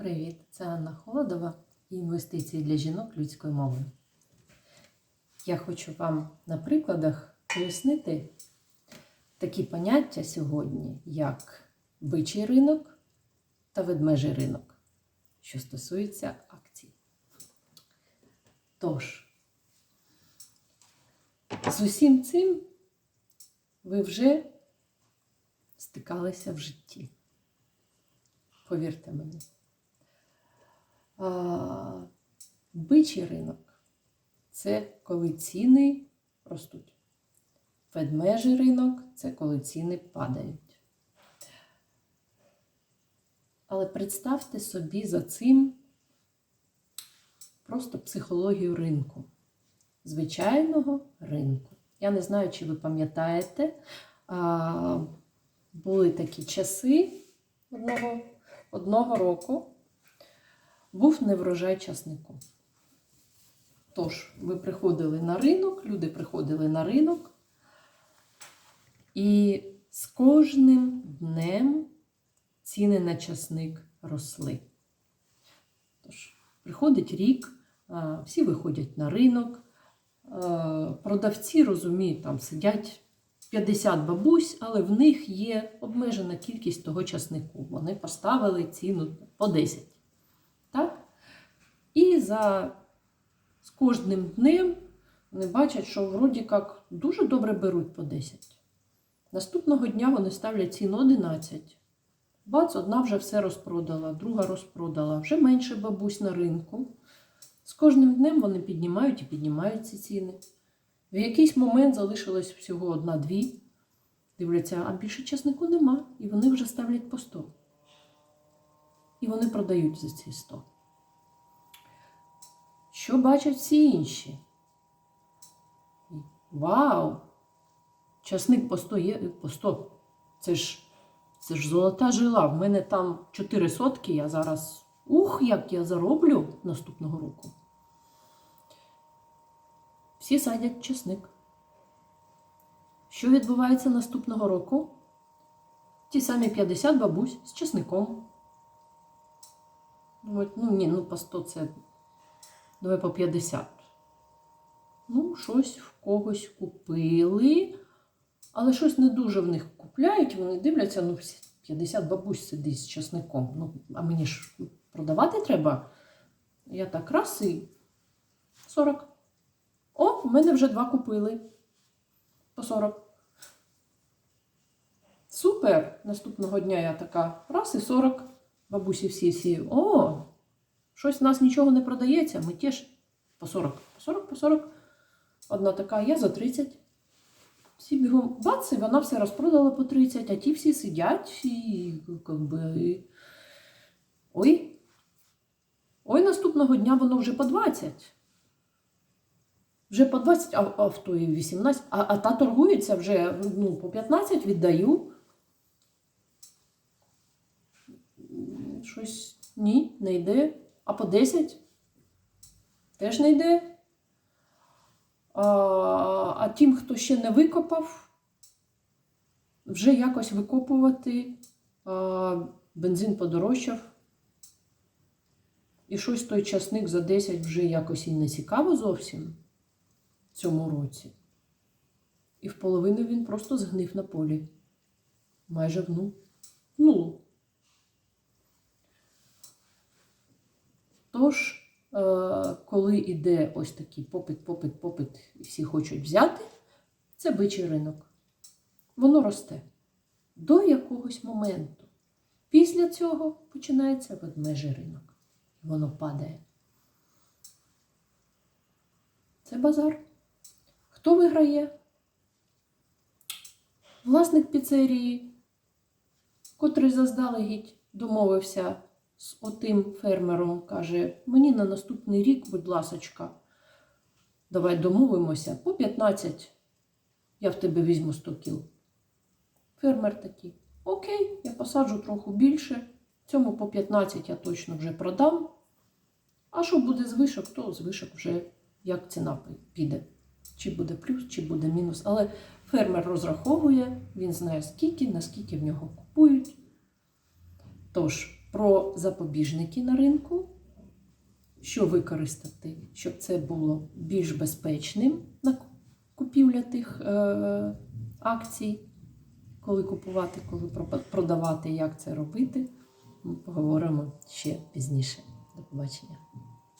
Привіт, це Анна Холодова і інвестиції для жінок людською мовою. Я хочу вам на прикладах пояснити такі поняття сьогодні, як бичий ринок та ведмежий ринок, що стосується акцій. Тож, з усім цим ви вже стикалися в житті. Повірте мені. Бичий ринок це коли ціни ростуть. Ведмежий ринок це коли ціни падають. Але представте собі за цим просто психологію ринку, звичайного ринку. Я не знаю, чи ви пам'ятаєте, були такі часи одного, одного року був неврожай часнику. Тож, ви приходили на ринок, люди приходили на ринок, і з кожним днем ціни на часник росли. Тож, приходить рік, всі виходять на ринок, продавці розуміють, там сидять 50 бабусь, але в них є обмежена кількість того часнику. Вони поставили ціну по 10. І за з кожним днем вони бачать, що вроді як дуже добре беруть по 10. Наступного дня вони ставлять ціну 11. Бац, одна вже все розпродала, друга розпродала, вже менше бабусь на ринку. З кожним днем вони піднімають і піднімають ці ціни. В якийсь момент залишилось всього одна-дві. Дивляться, а більше часнику нема. І вони вже ставлять по 100 і вони продають за ці 100. Що бачать всі інші? Вау! Часник по 100 є по 100. Це ж це ж золота жила. В мене там 4 сотки, я зараз. Ух, як я зароблю наступного року. Всі садять часник. Що відбувається наступного року? Ті самі 50 бабусь з часником. Думають, ну ні, ну по 100 це. Давай по 50. Ну, щось в когось купили, але щось не дуже в них купляють. Вони дивляться, ну, 50 бабусь сидить з часником. Ну, а мені ж продавати треба. Я так раз і 40. О, в мене вже два купили. По 40. Супер! Наступного дня я така раз і 40. Бабусі всі всі. О, щось в нас нічого не продається. Ми теж по 40, по 40, по 40. Одна така, я за 30. Всі бігом бац, і вона все розпродала по 30, а ті всі сидять і як би. Ой. Ой, наступного дня воно вже по 20. Вже по 20, а, а в тої 18, а, а та торгується вже ну, по 15 віддаю. Щось ні, не йде. А по 10 теж не йде. А, а тим, хто ще не викопав, вже якось викопувати. А, бензин подорожчав. І щось той часник за 10 вже якось і не цікаво зовсім цьому році. І в половину він просто згнив на полі. Майже в ну. Тож, е, коли йде ось такий попит, попит, попит, і всі хочуть взяти, це бичий ринок. Воно росте до якогось моменту. Після цього починається ведмежий ринок. Воно падає. Це базар. Хто виграє? Власник піцерії, котрий заздалегідь домовився з отим фермером, каже: мені на наступний рік, будь ласочка, давай домовимося, по 15 я в тебе візьму 100 кіл. Фермер такий, окей, я посаджу трохи більше, цьому по 15 я точно вже продам. А що буде з вишок, то з вишок вже як ціна піде. Чи буде плюс, чи буде мінус. Але фермер розраховує, він знає скільки, наскільки в нього купують. Тож, про запобіжники на ринку, що використати, щоб це було більш безпечним на купівля тих е, акцій, коли купувати, коли продавати, як це робити. Ми поговоримо ще пізніше. До побачення.